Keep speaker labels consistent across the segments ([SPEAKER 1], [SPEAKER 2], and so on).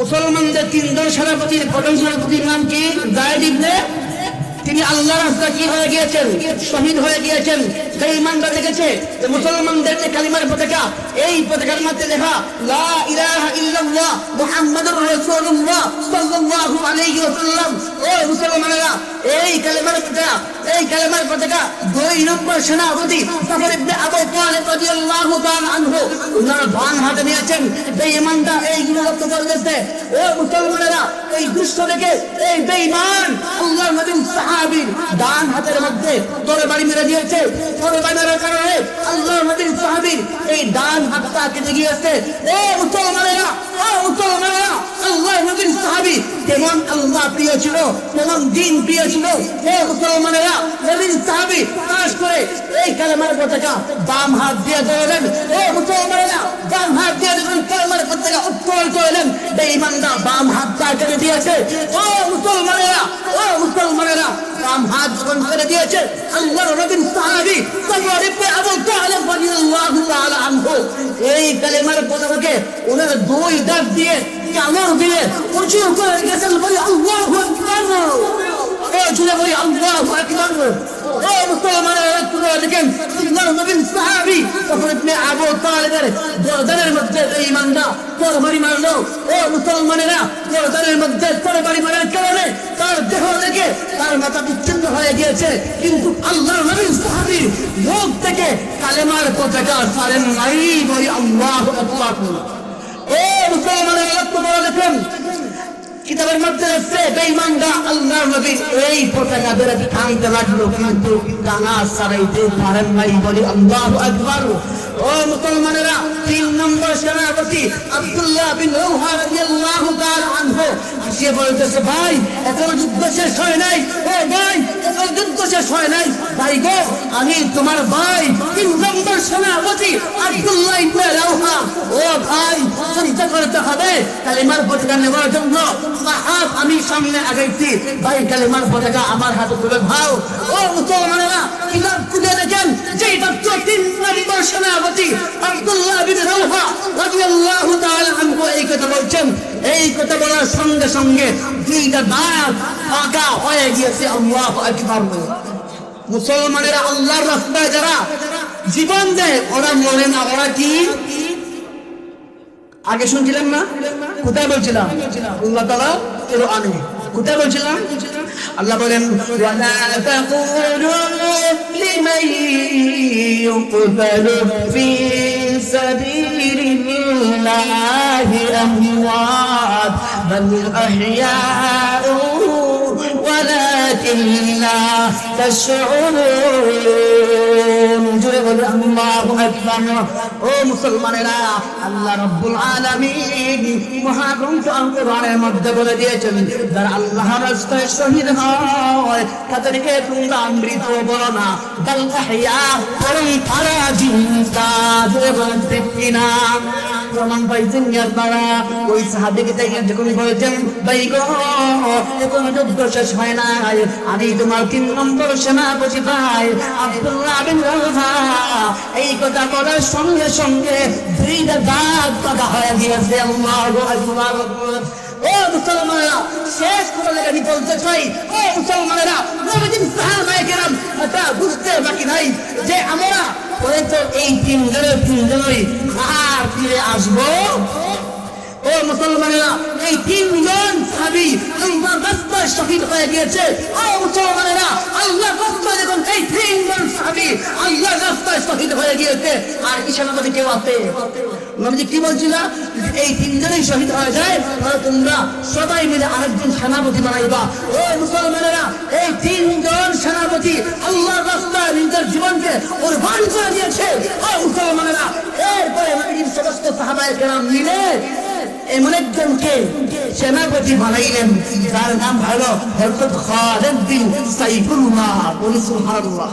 [SPEAKER 1] মুসলমানদের তিনজন সেনাপতির প্রথম সেনাপতির নাম কি? দায় ইবনে তিনি আল্লাহ রাস্তা কি হয়ে গিয়েছেন? শহীদ হয়ে গিয়েছেন। সেই ইমানটা দেখেছে যে মুসলমানদের যে কালিমার পতাকা, এই পতাকার মধ্যে লেখা, লা ইলাহা পতাকা পতাকা দুই নম্বর সেনাপতি বাম হাতে নিয়েছেন। এই ইমানটা এইগুলো রক্ত করতেছে ও মুসলমানেরা, এই দুষ্ট দেখে, এই বেঈমান, আল্লাহর নবী হাতের মধ্যে তোরে বাড়ি মেরে দিয়েছে। বাড়ি মেরার কারণে আল্লাহ নবীর সাহাবীর এই ডান হাতটা কেটে গিয়েছে। ও মুসলমানেরা কেমন দিন প্রিয় ছিল হে মুসলমানেরা নবীর সাহাবী পাশ করে এই কালেমার পতাকা বাম হাত দিয়ে ধরলেন ও মুসলমানেরা বাম হাত দিয়ে যখন কালেমার পতাকা উত্তোলন করলেন, বেঈমানরা বাম হাতটা কেটে দিয়েছে। ও মুসলমানেরা ও মুসলমানেরা, বাম হাত যখন ছেড়ে দিয়েছে, আল্লাহর নবীর সাহাবী তারপর ইবনে আবু তালিব রাদিয়াল্লাহু তাআলা এই কালেমার পতাকাকে ওনার দুই দাঁত দিয়ে কামড় দিয়ে উঁচু করে গেছেন বলে আল্লাহু তার দেহ থেকে তার মাথা বিচ্ছিন্ন হয়ে গিয়েছে। কিন্তু আল্লাহর নবীর সাহাবীর মুখ থেকে কালেমার পতাকা সারেন নাই বলি আল্লাহু ও মুসলমানের লক্ষ্য করে দেখেন। কিতাবের মধ্যে আছে বেঈমানরা আল্লাহর নবী এই পতাকা ধরে টানতে লাগল, কিন্তু টানা সারাইতে পারেন নাই বলি আল্লাহু আকবার। ও মুসলমানেরা, তিন নম্বর সেনাপতি আব্দুল্লাহ বিন রৌহা রাদিয়াল্লাহু তাআলা আনহু আসিয়ে বলতেছে, ভাই, এখনও যুদ্ধ শেষ হয় নাই? ও ভাই, এখনও যুদ্ধ শেষ হয় নাই? ভাই গো, আমি তোমার ভাই। তিন নম্বর সেনাপতি আব্দুল্লাহ ইবনে রৌহা ও ভাই করতে হবে। পতাকা নেওয়ার জন্য আমি সামনে ভাই পতাকা আমার হাতে তুলে ভাও ও মুসলমানেরা কিতাব খুলে দেখেন এই কথা বলছেন। এই কথা বলার সঙ্গে সঙ্গে দুইটা দাঁত ফাঁকা হয়ে গিয়েছে মুসলমানেরা আল্লাহর রাস্তায় যারা জীবন দেয়, ওরা মরে না, ওরা কি? আগে শুনছিলাম না? কোথায় বলছিলাম? আল্লাহ তালা এর আনে কোথায় বলছিলাম? আল্লাহ বলেন তাকুলু লিমান ইউকতালু ফি সাবিলিল্লাহি আমওয়াত বাল আহইয়াউ ولكن لا تشعرون জুড়ে বলে আল্লাহু আকবার ও মুসলমানেরা আল্লাহ রাব্বুল আলামিন মহাগ্রন্থ আল কোরআনের মধ্যে বলে দিয়েছেন যারা আল্লাহর রাস্তায় শহীদ হয় তাদেরকে তোমরা মৃত বলো না বাল আহইয়া বরং তারা জিন্দা জুড়ে বলেন ঠিক কিনা প্রমাণ পাইছেন আপনারা ওই সাহাবিকে দেখে যখন বলেছেন, ভাই গো এখন যুদ্ধ শেষ হয় নাই। আমি তোমার তিন নম্বর সেনাপতি ভাই, আব্দুল্লাহ বিন রওহা এই কথা বলার সঙ্গে সঙ্গে দুইটা দাঁত পাকা হয়ে গিয়েছে। আল্লাহু আকবার ও মুসলমানেরা, শেষ করে আমি বলতে চাই। ও মুসলমানেরা, নবীজির সাহাবায়ে কেরাম, এটা বুঝতে বাকি নাই যে আমরা এই তিন জয় তিনজনই আর ফিরে আসব। ও মুসলমানেরা, এই তিনজন সাহাবি আল্লাহ রাস্তায় শহীদ হয়ে গিয়েছে। ও মুসলমানেরা, আল্লাহ রাস্তায় দেখুন, এই তিনজন সাহাবি আল্লাহ রাস্তায় শহীদ হয়ে গিয়েছে। আর ইশারা কেউ আছে? নবীজি কি বলছিল? এই তিনজনই শহীদ হয়ে যায়। তাহলে তোমরা সবাই মিলে আরেকজন সেনাপতি বানাইবা। ও মুসলমানেরা, এই তিনজন সেনাপতি আল্লাহ রাস্তায় নিজের জীবনকে কোরবান করে দিয়েছে। ও মুসলমানেরা, এরপরে নবীজির সমস্ত সাহাবায়ে কেরাম মিলে এমন একজনকে সেনাপতি বানাইলেন। যার নাম হলো হযরত খালিদ বিন সাইফুল্লাহ বলি সুবহানাল্লাহ।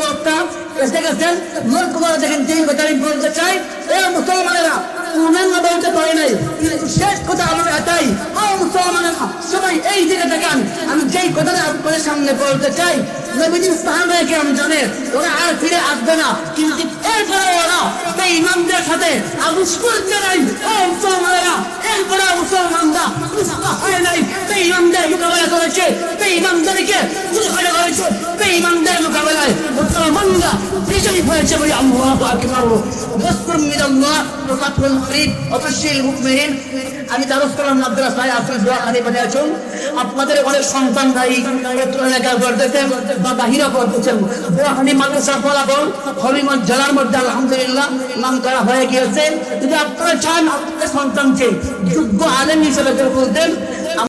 [SPEAKER 1] বক্তা এসে গেছেন করে দেখেন কথা আমি বলতে চাই। এ মুসলমানেরা অন্যান্য বলতে পারি নাই। কিন্তু শেষ কথা আমার এটাই ও মুসলমানেরা, সবাই এই দিকে দেখেন আমি যেই কথাটা আপনাদের সামনে বলতে চাই নবীজির আমি জানে ওরা আর ফিরে আসবে না। কিন্তু এরপরে ওরা সেই ইমামদের সাথে আবুস করতে নাই ও মুসলমানেরা, এরপরে মুসলমানরা মুসলমান হয় নাই। সেই ইমামদের ইমামদেরকে মুসলমান করেছে সেই ইমামদের মোকাবেলায় মুসলমানরা বিজয়ী হয়েছে বলে আমি দারুস আপনাদের অনেক সন্তান ভাই পত্র এলাকা করতেছেন বা বাহিরা করতেছেন দোয়াখানি জেলার মধ্যে, আলহামদুলিল্লাহ নাম করা হয়ে গিয়েছে। যদি আপনারা চান আপনাদের সন্তানকে যোগ্য আলেম হিসেবে বলতেন